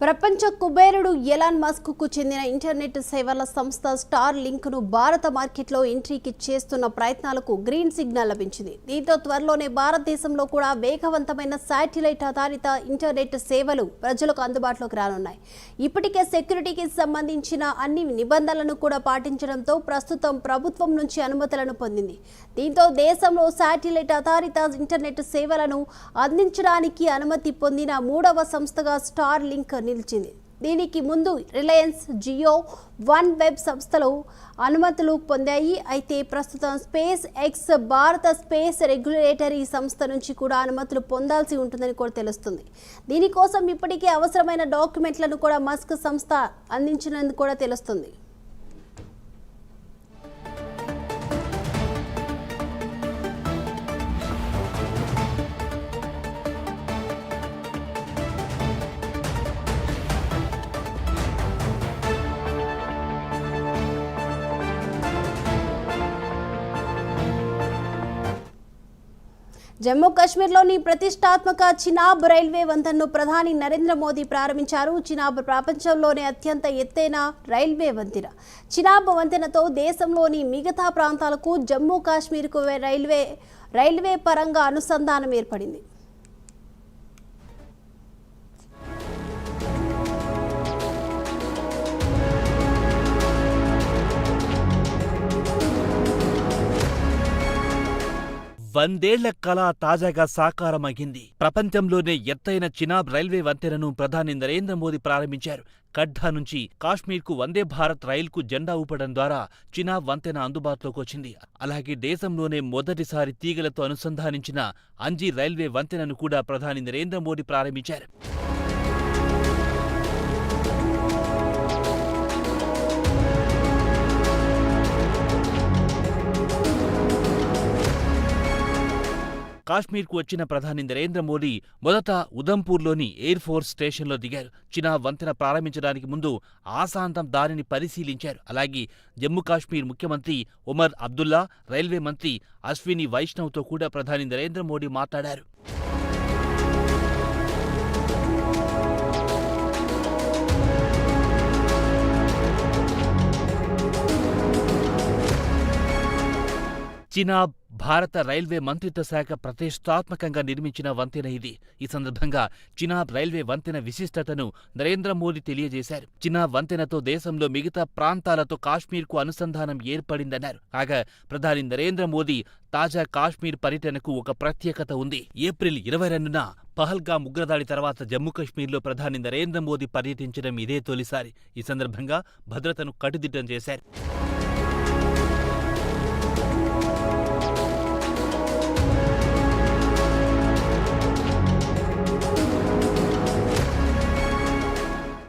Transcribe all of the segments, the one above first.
ప్రపంచ కుబేరుడు ఎలాన్ మస్క్కు చెందిన ఇంటర్నెట్ సేవల సంస్థ స్టార్ లింక్ను భారత మార్కెట్లో ఎంట్రీకి చేస్తున్న ప్రయత్నాలకు గ్రీన్ సిగ్నల్ లభించింది. దీంతో త్వరలోనే భారతదేశంలో కూడా వేగవంతమైన శాటిలైట్ ఆధారిత ఇంటర్నెట్ సేవలు ప్రజలకు అందుబాటులోకి రానున్నాయి. ఇప్పటికే సెక్యూరిటీకి సంబంధించిన అన్ని నిబంధనలను కూడా పాటించడంతో ప్రస్తుతం ప్రభుత్వం నుంచి అనుమతులను పొందింది. దీంతో దేశంలో శాటిలైట్ ఆధారిత ఇంటర్నెట్ సేవలను అందించడానికి అనుమతి పొందిన మూడవ సంస్థగా స్టార్ లింక్ నిలిచింది. దీనికి ముందు రిలయన్స్ జియో వన్ వెబ్ సంస్థలు అనుమతులు పొందాయి. అయితే ప్రస్తుతం స్పేస్ ఎక్స్ భారత స్పేస్ రెగ్యులేటరీ సంస్థ నుంచి కూడా అనుమతులు పొందాల్సి ఉంటుందని కూడా తెలుస్తుంది. దీనికోసం ఇప్పటికే అవసరమైన డాక్యుమెంట్లను కూడా మస్క్ సంస్థ అందించినందుకు కూడా తెలుస్తుంది. జమ్మూ కాశ్మీర్లోని ప్రతిష్టాత్మక చినాబ్ రైల్వే వంతెనను ప్రధాని నరేంద్ర మోదీ ప్రారంభించారు. చినాబ్ ప్రపంచంలోనే అత్యంత ఎత్తైన రైల్వే వంతెన. చినాబ్ వంతెనతో దేశంలోని మిగతా ప్రాంతాలకు జమ్మూ కాశ్మీర్కు రైల్వే రైల్వే పరంగా అనుసంధానం ఏర్పడింది. వందేళ్ళ కళ తాజాగా సాకారమయ్యింది. ప్రపంచంలోనే ఎత్తైన చినాబ్ రైల్వే వంతెనను ప్రధాని నరేంద్ర మోదీ ప్రారంభించారు. కడ్డా నుంచి కాశ్మీర్కు వందే భారత్ రైలుకు జెండా ఊపడం ద్వారా చినాబ్ వంతెన అందుబాటులోకి వచ్చింది. అలాగే దేశంలోనే మొదటిసారి తీగలతో అనుసంధానించిన అంజీ రైల్వే వంతెనను కూడా ప్రధాని నరేంద్ర మోదీ ప్రారంభించారు. కాశ్మీర్కు వచ్చిన ప్రధాని నరేంద్ర మోదీ మొదట ఉదంపూర్లోని ఎయిర్ ఫోర్స్ స్టేషన్లో దిగారు. చినాబ్ వంతెన ప్రారంభించడానికి ముందు ఆశాంతం దారిని పరిశీలించారు. అలాగే జమ్మూ కాశ్మీర్ ముఖ్యమంత్రి ఉమర్ అబ్దుల్లా రైల్వే మంత్రి అశ్విని వైష్ణవ్తో కూడా ప్రధాని నరేంద్ర మోడీ మాట్లాడారు. చినాబ్ భారత రైల్వే మంత్రిత్వ శాఖ ప్రతిష్టాత్మకంగా నిర్మించిన వంతెన ఇది. ఈ సందర్భంగా చినాబ్ రైల్వే వంతెన విశిష్టతను నరేంద్ర మోదీ తెలియజేశారు. చినాబ్ వంతెనతో దేశంలో మిగతా ప్రాంతాలతో కాశ్మీర్కు అనుసంధానం ఏర్పడిందన్నారు. కాగా ప్రధాని నరేంద్ర మోదీ తాజా కాశ్మీర్ పర్యటనకు ఒక ప్రత్యేకత ఉంది. ఏప్రిల్ ఇరవై రెండున పహల్గా ఉగ్రదాడి తర్వాత జమ్మూ కాశ్మీర్లో ప్రధాని నరేంద్ర మోదీ పర్యటించడం ఇదే తొలిసారి. ఈ సందర్భంగా భద్రతను కట్టుదిట్టం చేశారు.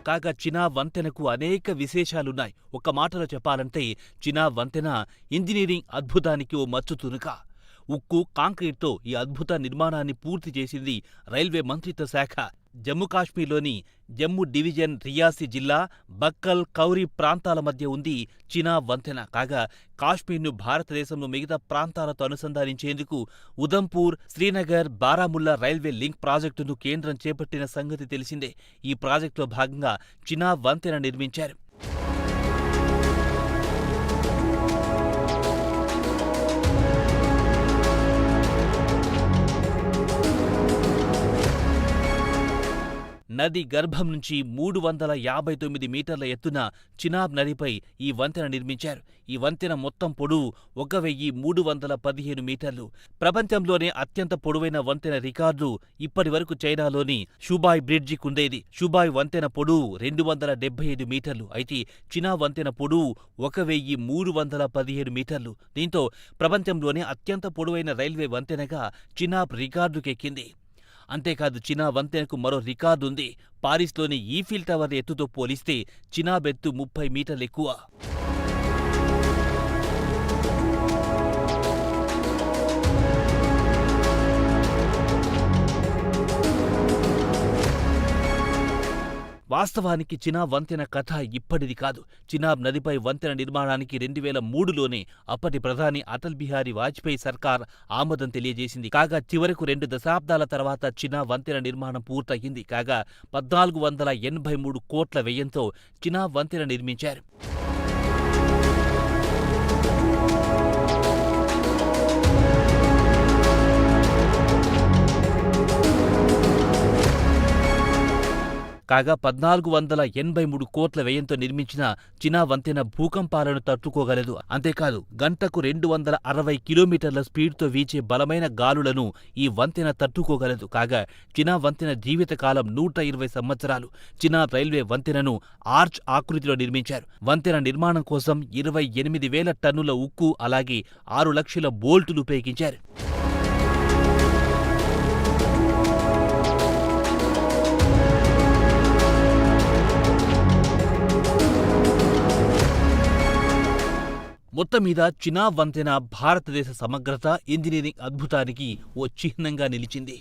కాగా చినా వంతెనకు అనేక విశేషాలున్నాయి. ఒక మాటలో చెప్పాలంటే చినా వంతెన ఇంజనీరింగ్ అద్భుతానికి ఓ మచ్చుతునుక ఉక్కు కాంక్రీట్తో ఈ అద్భుత నిర్మాణాన్ని పూర్తి చేసింది రైల్వే మంత్రిత్వ శాఖ. జమ్మూ కాశ్మీర్లోని జమ్మూ డివిజన్ రియాసీ జిల్లా బక్కల్ కౌరీ ప్రాంతాల మధ్య ఉంది చినా వంతెన. కాగా కాశ్మీర్ను భారతదేశంలో మిగతా ప్రాంతాలతో అనుసంధానించేందుకు ఉదంపూర్ శ్రీనగర్ బారాముల్లా రైల్వే లింక్ ప్రాజెక్టును కేంద్రం చేపట్టిన సంగతి తెలిసిందే. ఈ ప్రాజెక్టులో భాగంగా చినా వంతెన నిర్మించారు. నది గర్భం నుంచి మూడు వందల యాభై తొమ్మిది మీటర్ల ఎత్తున చినాబ్ నదిపై ఈ వంతెన నిర్మించారు. ఈ వంతెన మొత్తం పొడవు ఒక వెయ్యి మూడు వందల పదిహేను మీటర్లు. ప్రపంచంలోనే అత్యంత పొడవైన వంతెన రికార్డు ఇప్పటి వరకు చైనాలోని షుబాయ్ బ్రిడ్జికుండేది షుబాయ్ వంతెన పొడవు రెండు వందల డెబ్బై ఐదు మీటర్లు. అయితే చినాబ్ వంతెన పొడవు ఒక వెయ్యి మూడు వందల పదిహేడు మీటర్లు. దీంతో ప్రపంచంలోనే అత్యంత పొడవైన రైల్వే వంతెనగా చినాబ్ రికార్డుకెక్కింది. అంతేకాదు చినా వంతెనకు మరో రికార్డు ఉంది పారిస్లోని ఈఫిల్ టవర్ ఎత్తుతో పోలిస్తే చినాబెత్తు ముప్పై మీటర్లు వాస్తవానికి చినాబ్ వంతెన కథ ఇప్పటిది కాదు. చినాబ్ నదిపై వంతెన నిర్మాణానికి రెండు వేల మూడులోనే అప్పటి ప్రధాని అటల్ బిహారీ వాజ్పేయి సర్కార్ ఆమోదం తెలియజేసింది. కాగా చివరకు రెండు దశాబ్దాల తర్వాత చినాబ్ వంతెన నిర్మాణం పూర్తయింది. కాగా పద్నాలుగు వందల ఎనభై మూడు కోట్ల వ్యయంతో చినాబ్ వంతెన నిర్మించారు. కాగా పద్నాలుగు వందల ఎనభై మూడు కోట్ల వ్యయంతో నిర్మించిన చినా వంతెన భూకంపాలను తట్టుకోగలదు. అంతేకాదు గంటకు రెండు వందల అరవై కిలోమీటర్ల స్పీడ్తో వీచే బలమైన గాలులను ఈ వంతెన తట్టుకోగలదు. కాగా చినా వంతెన జీవితకాలం నూట ఇరవై సంవత్సరాలు. చినా రైల్వే వంతెనను ఆర్చ్ ఆకృతిలో నిర్మించారు. వంతెన నిర్మాణం కోసం ఇరవై ఎనిమిది వేల టన్నుల ఉక్కు అలాగే ఆరు లక్షల బోల్టులు ఉపయోగించారు. మొత్తం మీద చినా వంతెన భారతదేశ సమగ్రత ఇంజనీరింగ్ అద్భుతానికి ఓ చిహ్నంగా నిలిచింది.